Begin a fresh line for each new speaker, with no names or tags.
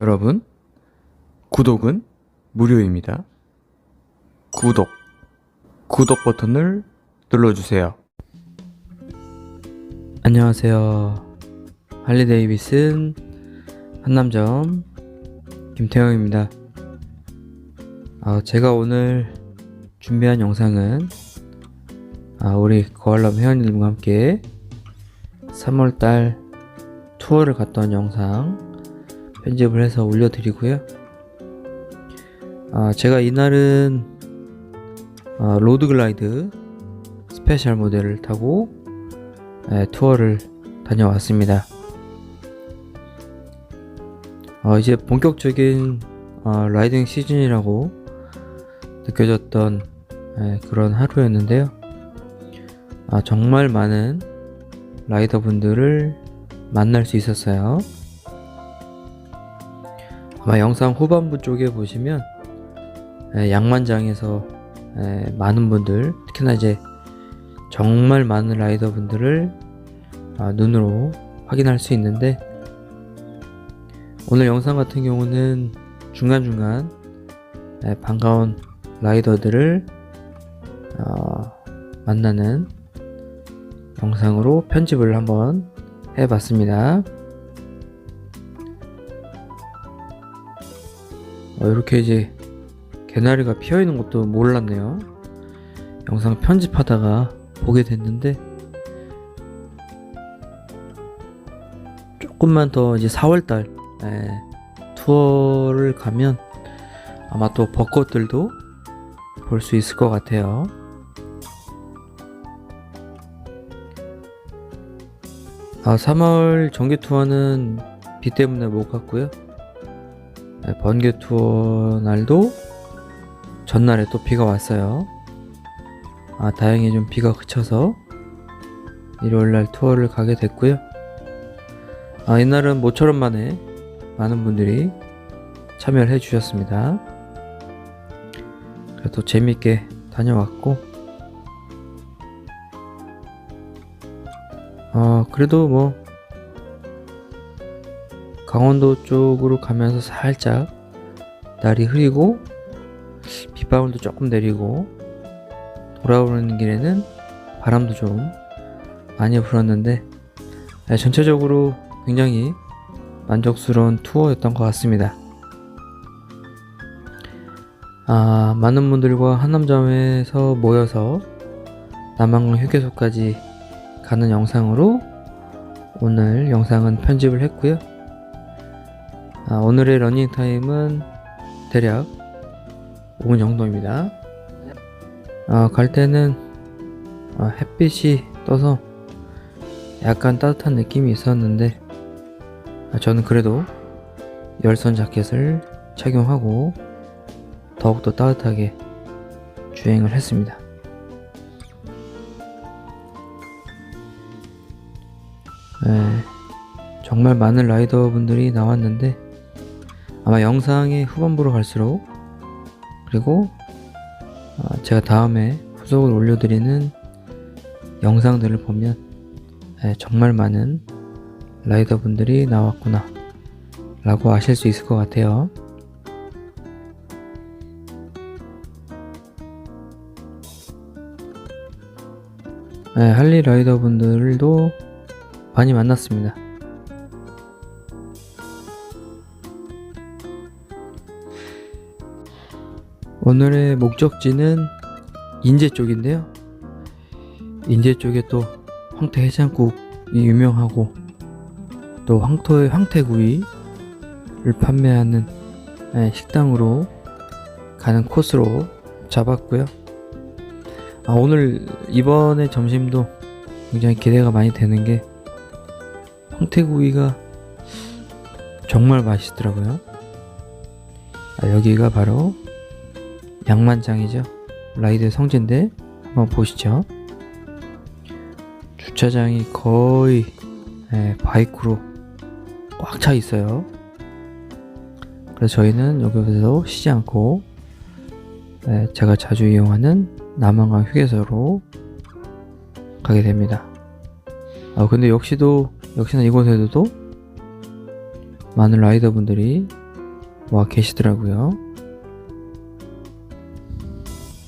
여러분, 구독은 무료입니다. 구독, 구독 버튼을 눌러주세요. 안녕하세요. 할리 데이비슨 한남점 김태형입니다. 아, 제가 오늘 준비한 영상은 아, 우리 거알람 회원님과 함께 3월달 투어를 갔던 영상 편집을 해서 올려드리고요. 아, 제가 이날은 아, 로드글라이드 스페셜 모델을 타고 예, 투어를 다녀왔습니다. 어, 이제 본격적인 어, 라이딩 시즌이라고 느껴졌던 예, 그런 하루였는데요. 아, 정말 많은 라이더분들을 만날 수 있었어요. 아마 영상 후반부 쪽에 보시면 예, 양만장에서 예, 많은 분들, 특히나 이제 정말 많은 라이더 분들을 아, 눈으로 확인할 수 있는데 오늘 영상 같은 경우는 중간중간 예, 반가운 라이더들을 어, 만나는 영상으로 편집을 한번 해봤습니다. 이렇게 이제 개나리가 피어 있는 것도 몰랐네요. 영상 편집하다가 보게 됐는데 조금만 더 이제 4월달 투어를 가면 아마 또 벚꽃들도 볼 수 있을 것 같아요. 아, 3월 정규 투어는 비 때문에 못 갔고요. 네, 번개 투어 날도 전날에 또 비가 왔어요. 아, 다행히 좀 비가 그쳐서 일요일 날 투어를 가게 됐고요. 아, 이날은 모처럼 만에 많은 분들이 참여를 해 주셨습니다. 그래도 재밌게 다녀왔고, 어, 그래도 뭐, 강원도 쪽으로 가면서 살짝 날이 흐리고, 빗방울도 조금 내리고, 돌아오는 길에는 바람도 좀 많이 불었는데, 네, 전체적으로 굉장히 만족스러운 투어였던 것 같습니다. 아, 많은 분들과 한남점에서 모여서 남한강 휴게소까지 가는 영상으로 오늘 영상은 편집을 했고요. 아, 오늘의 러닝 타임은 대략 5분 정도입니다. 아, 갈 때는 아, 햇빛이 떠서 약간 따뜻한 느낌이 있었는데 아, 저는 그래도 열선 자켓을 착용하고 더욱더 따뜻하게 주행을 했습니다. 네, 정말 많은 라이더 분들이 나왔는데 아마 영상의 후반부로 갈수록 그리고 아, 제가 다음에 후속을 올려드리는 영상들을 보면 네, 정말 많은 라이더 분들이 나왔구나 라고 아실 수 있을 것 같아요. 네, 할리 라이더 분들도 많이 만났습니다. 오늘의 목적지는 인제 쪽인데요. 인제 쪽에 또 황태 해장국이 유명하고 또 황토의 황태구이를 판매하는 네, 식당으로 가는 코스로 잡았고요. 아, 오늘 이번에 점심도 굉장히 기대가 많이 되는 게 황태구이가 정말 맛있더라고요. 아, 여기가 바로 양만장이죠. 라이드의 성지인데 한번 보시죠. 주차장이 거의 예, 바이크로 꽉 차 있어요. 그래서 저희는 여기서 쉬지 않고 예, 제가 자주 이용하는 남한강 휴게소로 가게 됩니다. 아, 근데 역시도 역시나 이곳에도 많은 라이더분들이 와 계시더라고요.